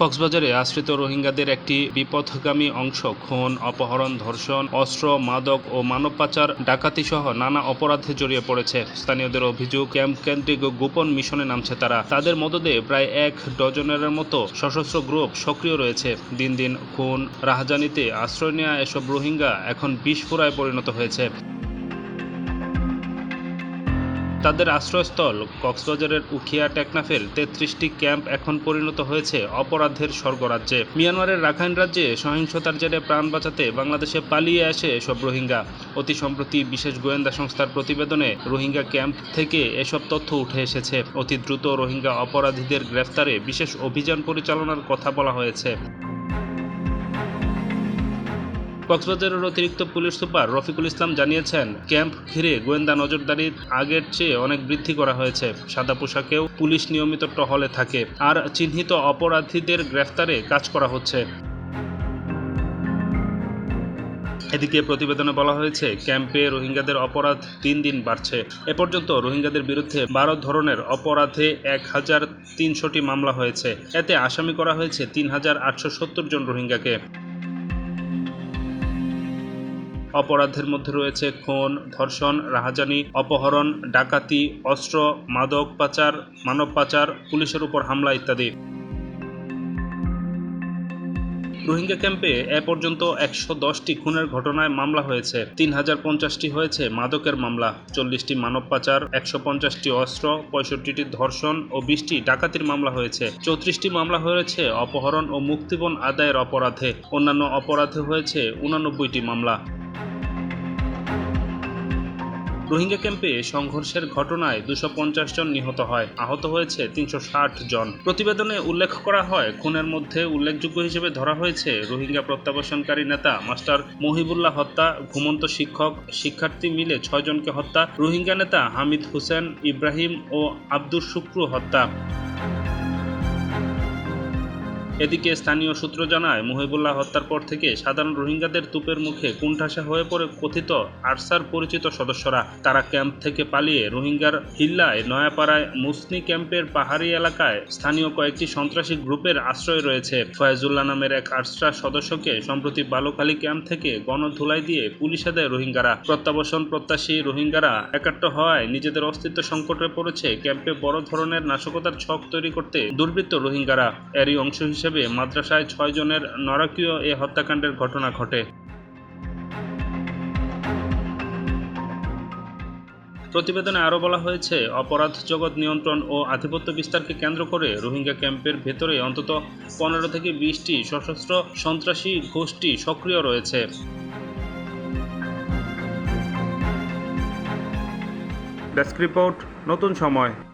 কক্সবাজারে আশ্রিত রোহিঙ্গাদের একটি বিপথগামী অংশ, খুন, অপহরণ, ধর্ষণ, অস্ত্র, মাদক ও মানব পাচার ডাকাতি সহ নানা অপরাধে জড়িয়ে পড়েছে। স্থানীয়দের অভিযোগ ক্যাম্প কেন্দ্রিক গোপন মিশনে নামছে তারা। তাদের মদদে প্রায় এক ডজনের মতো সশস্ত্র গ্রুপ সক্রিয় রয়েছে। দিন দিন খুন, রাহাজানিতে আশ্রয় নেওয়া এসব রোহিঙ্গা এখন বিস্ফোরায় পরিণত হয়েছে। তাদের আশ্রয়স্থল কক্সবাজারের উখিয়া টেকনাফের তেত্রিশটি ক্যাম্প এখন পরিণত হয়েছে অপরাধের স্বর্গরাজ্যে। মিয়ানমারের রাখাইন রাজ্যে সহিংসতার জেরে প্রাণ বাঁচাতে বাংলাদেশে পালিয়ে আসে এসব রোহিঙ্গা। অতি সম্প্রতি বিশেষ গোয়েন্দা সংস্থার প্রতিবেদনে রোহিঙ্গা ক্যাম্প থেকে এসব তথ্য উঠে এসেছে। অতি দ্রুত রোহিঙ্গা অপরাধীদের গ্রেফতারে বিশেষ অভিযান পরিচালনার কথা বলা হয়েছে। কক্সবাজারের অতিরিক্ত পুলিশ সুপার রফিকুল ইসলাম জানিয়েছেন, ক্যাম্প ঘিরে গোয়েন্দা নজরদারির আগের চেয়ে অনেক বৃদ্ধি করা হয়েছে। সাদা পোশাকেও পুলিশ নিয়মিত টহলে থাকে। আর চিহ্নিত অপরাধীদের গ্রেফতারে কাজ করা হচ্ছে। এদিকে প্রতিবেদনে বলা হয়েছে, ক্যাম্পে রোহিঙ্গাদের অপরাধ দিন দিন বাড়ছে। এ পর্যন্ত রোহিঙ্গাদের বিরুদ্ধে বারো ধরনের অপরাধে এক হাজার তিনশোটি মামলা হয়েছে। এতে আসামি করা হয়েছে তিন হাজার আটশো সত্তর জন রোহিঙ্গাকে। অপরাধের মধ্যে রয়েছে খুন, ধর্ষণ, রাহাজানি, অপহরণ, ডাকাতি, অস্ত্র, মাদক পাচার, মানব পাচার, পুলিশের উপর হামলা ইত্যাদি। রোহিঙ্গা ক্যাম্পে এ পর্যন্ত একশো দশটি খুনের ঘটনায় মামলা হয়েছে। তিন হাজার পঞ্চাশটি হয়েছে মাদকের মামলা। চল্লিশটি মানব পাচার, একশো পঞ্চাশটি অস্ত্র, পঁয়ষট্টিটি ধর্ষণ ও বিশটি ডাকাতির মামলা হয়েছে। চৌত্রিশটি মামলা হয়েছে অপহরণ ও মুক্তিপণ আদায়ের অপরাধে। অন্যান্য অপরাধে হয়েছে উনানব্বইটি মামলা। রোহিঙ্গা ক্যাম্পে সংঘর্ষের ঘটনায় দুশো জন নিহত হয়। আহত হয়েছে তিনশো ষাট জন। প্রতিবেদনে উল্লেখ করা হয়, খুনের মধ্যে উল্লেখযোগ্য হিসেবে ধরা হয়েছে রোহিঙ্গা প্রত্যাবাসনকারী নেতা মাস্টার মহিবুল্লাহ হত্যা, ঘুমন্ত শিক্ষক, শিক্ষার্থী মিলে ছয়জনকে হত্যা, রোহিঙ্গা নেতা হামিদ হুসেন, ইব্রাহিম ও আব্দুর শুক্রু হত্যা। এদিকে স্থানীয় সূত্র জানায়, মুহিবুল্লাহ হত্যার পর থেকে সাধারণ রোহিঙ্গাদের তুপের মুখে কুণ্ঠাসা হয়ে পড়ে কথিত আরসার পরিচিত সদস্যরা। তারা ক্যাম্প থেকে পালিয়ে রোহিঙ্গার হিল্লায় নয়াপাড়ায় মুসনি ক্যাম্পের পাহাড়ি এলাকায় স্থানীয় কয়েকটি সন্ত্রাসী গ্রুপের আশ্রয় রয়েছে। ফয়াজুল্লাহ নামের এক আরসা সদস্যকে সম্প্রতি বালুখালী ক্যাম্প থেকে গণধুলাই দিয়ে পুলিশে দেয় রোহিঙ্গারা। প্রত্যাবাসন প্রত্যাশী রোহিঙ্গারা একাট্ট হওয়ায় নিজেদের অস্তিত্ব সংকটে পড়েছে। ক্যাম্পে বড় ধরনের নাশকতার ছক তৈরি করতে দুর্বৃত্ত রোহিঙ্গারা। এরই অংশ হিসেবে মাদ্রাসায় ছয় জনের নরকীয় এ হত্যাকাণ্ডের ঘটনা ঘটে। প্রতিবেদনে আরও বলা হয়েছে, অপরাধ জগৎ নিয়ন্ত্রণ ও আধিপত্য বিস্তারকে কেন্দ্র করে রোহিঙ্গা ক্যাম্পের ভেতরে অন্তত পনেরো থেকে বিশটি সশস্ত্র সন্ত্রাসী গোষ্ঠী সক্রিয় রয়েছে। ডেস্ক রিপোর্ট, নতুন সময়।